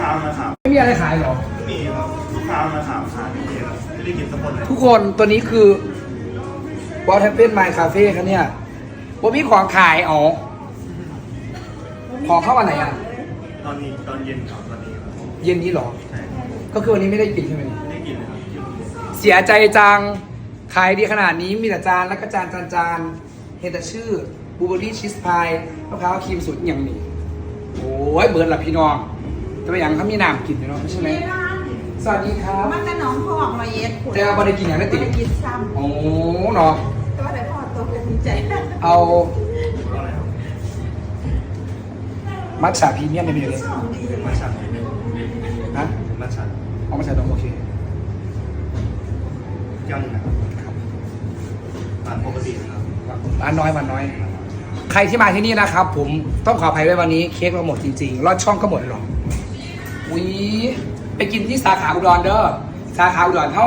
ค้ามาถามไม่มีอะไรขายหรอ ไม่มีครับลูกค้ามาถามหาพี่เจครับไม่ได้กินสักคนเลยทุกคนตัวนี้คือ What Happened My Cafe ครับเนี่ยว่ามีของขายอ๋อของเข้าวันไหนอะ ตอนนี้ตอนเย็นครับตอนนี้ครับเย็นนี้เหรอ ใช่ก็คือวันนี้ไม่ได้กินใช่ไหมไม่ได้กินเลยครับเสียใจจัง ขายดีขนาดนี้มีแต่จานแล้วก็จานจานจานเห็นแต่ชื่อบูเบอรี่ชีสพายมะพร้าวครีมสุดอย่างนี้ โอ้ยเบิร์ดละพี่น้องแต่ว่าอย่างเขามีน้ำกินอยู่เนาะใช่ไหมสวัสดีครับ มันจะน้องพ่อของเราเย็ดแต่ว่าบ่ได้กินอย่างนั้นติบ่ได้กินซ้โอ้เนาะำก็ได้พ่อตัวเป็นดีใจ เอาก็อะไรครับมัทฉะพรีเมียมไม่มีเลยสองดีเป็นมัทฉะนะเป็นมัทฉะเอามัทฉะตรงโอเคย่ำนะครับตามปกตินะครับร้านน้อยวันน้อย ใครที่มาที่นี่นะครับ ผมต้องขออภัยไว้วันนี้เค้กเราหมดจริงๆรอดช่องก็หมดหรอก อุ้ยไปกินที่สาขาอุดรเด้อสาขาอุดรเท่า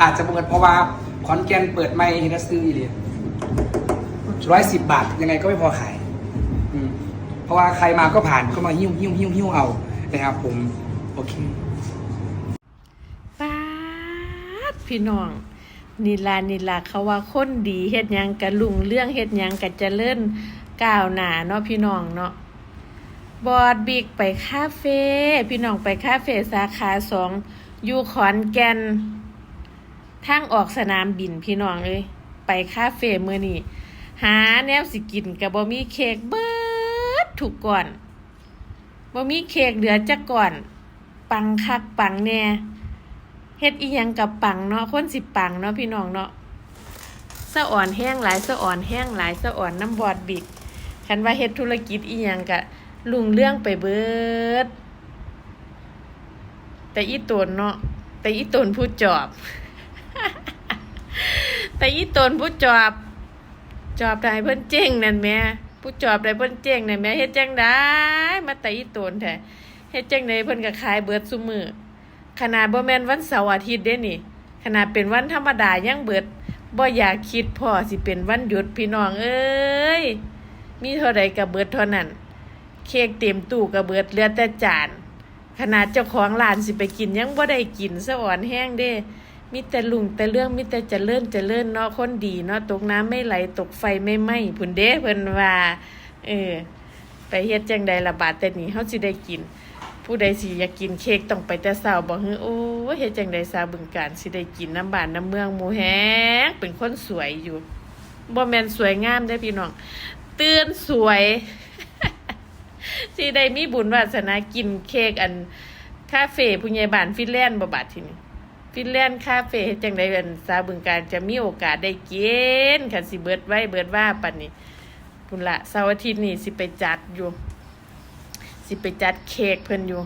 อาจจะเปิดเพราะว่าขอนแก่นเปิดไม่เฮนัสซื้อเลยร้อยสิบบาทยังไงก็ไม่พอขายเพราะว่าใครมาก็ผ่านก็มาหิ้วหิ้วหิ้วหิ้วเอานะครับผม โอเคป้าพี่น้องนีลานี่ลาเขาว่าคนดีเฮ็ดยังกะลุงเรื่องเฮ็ดยังกะเจริญก้าวหน้าเนาะพี่น้องเนาะ บอดบิ๊กไปคาเฟ่พี่น้องไปคาเฟ่สาขาสองอยู่ขอนแก่นทางออกสนามบินพี่น้องเอ้ยไปคาเฟ่เมื้อนี้หาแนวสิกินกับบ่มีเค้กเบิดทุกก่อนบ่มีเค้กเหลือจักก่อน ปังคักปังแน่เฮ็ดอีหยังกับปังเนาะคนสิปังเนาะพี่น้องเนาะสะอ่อนแห้งหลายสะอ่อนแห้งหลายสะอ่อนน้ำบอดบิกคันว่าเฮ็ดธุรกิจอีหยังกะ ลุงเรื่องไปเบิด แต่อีตนเนาะแต่อีตนผู้จอบ แต่อีตนผู้จอบ จอบได้เพิ่นเจ๊งนั่นแม่ผู้จอบได้เพิ่นเจ๊งนั่นแม่เฮ็ดจังได้มาแต่อีตนแท้เฮ็ดจังไดเพิ่นก็ขายเบิดซุมือขนาดบ่แม่นวันเสาร์อาทิตย์เด้นี่ ขนาดเป็นวันธรรมดายังเบิดบ่อยากคิดพอสิเป็นวันหยุดพี่น้องเอ้ยมีเท่าใดก็เบิดเท่านั้น เค้กเต็มตู้ก็เบิดเลือแต่จาน ขนาดเจ้าของร้านสิไปกินยังบ่ได้กินสะอ่อนแห้งเด้ มีแต่ลุงแต่เรื่องมีแต่เจริญเจริญเนาะคนดีเนาะตกน้ำไม่ไหลตกไฟไม่ไหม้พุ่นเด้เพิ่นว่าเออไปเฮ็ดจังใดละบาดแต่นี้เฮาสิได้กิน ผู้ใดสิอยากกินเค้กต้องไปแต่เช้าบ่ฮือโอ้เฮ็ดจังใดซาบึงการสิได้กินน้ำบ้านน้ำเมืองหมู่แฮงเป็นคนสวยอยู่บ่แม่นสวยงามเด้พี่น้องตื่นสวย สิได้มีบุญวาสนากินเค้กอันคาเฟ่ผู้ใหญ่บ้านฟินแลนด์บ่บาดทีนี้ฟินแลนด์คาเฟ่จังใดอันซาบึงการจะมีโอกาสได้กินคันสิเบิดไว้เบิดว่าปันนี้พุ่นละเสาร์อาทิตย์นี้สิไปจัดอยู่ สิไปจัดเค้กเพิ่นอยู่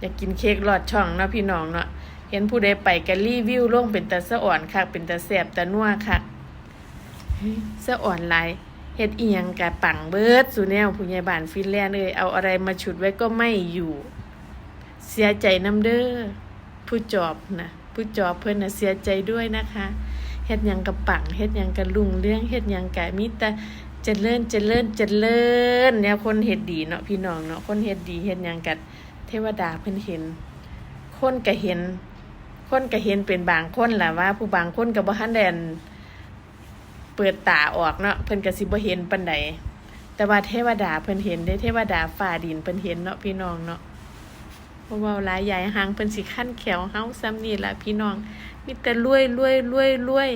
อยากกินเค้กลอดช่องเนาะพี่น้องเนาะเห็นผู้ใดไปก็รีวิวลงเป็นตาสะอ่อนคักเป็นตาแสบตานัวคักเฮ้ยสะอ่อนหลาย เฮ็ดอียงกะปังเบิดสูแนวผู้ใหญ่บ้านฟินแลนด์เอ้ยเอาอะไรมาฉุดไว้ก็ไม่อยู่ เสียใจน้ำเด้อผู้จอบนะผู้จอบเพิ่นน่ะเสียใจด้วยนะคะเฮ็ดหยังกะปังเฮ็ดหยังกะลุงเรื่องเฮ็ดหยังกะมีแต่เจริญเจริญเจริญแนวคนเฮ็ดดีเนาะพี่น้องเนาะคนเฮ็ดดีเฮ็ดหยังกัดเทวดาเพิ่นเห็น คนก็เห็น คนก็เห็นเป็นบางคนแหละว่า ผู้บางคนก็บ่ทันได้อัน เปิดตาออกเนาะเพิ่นก็สิบ่เห็นปานใดแต่ว่าเทวดาเพิ่นเห็นได้เทวดาฝ่าดินเพิ่นเห็นเนาะพี่น้องเนาะเพราะว่าหลายใหญ่หางเพิ่นสิขั้นแขวเฮาซ้ำนี่ล่ะพี่น้องมีแต่รวยรวยรวยรวย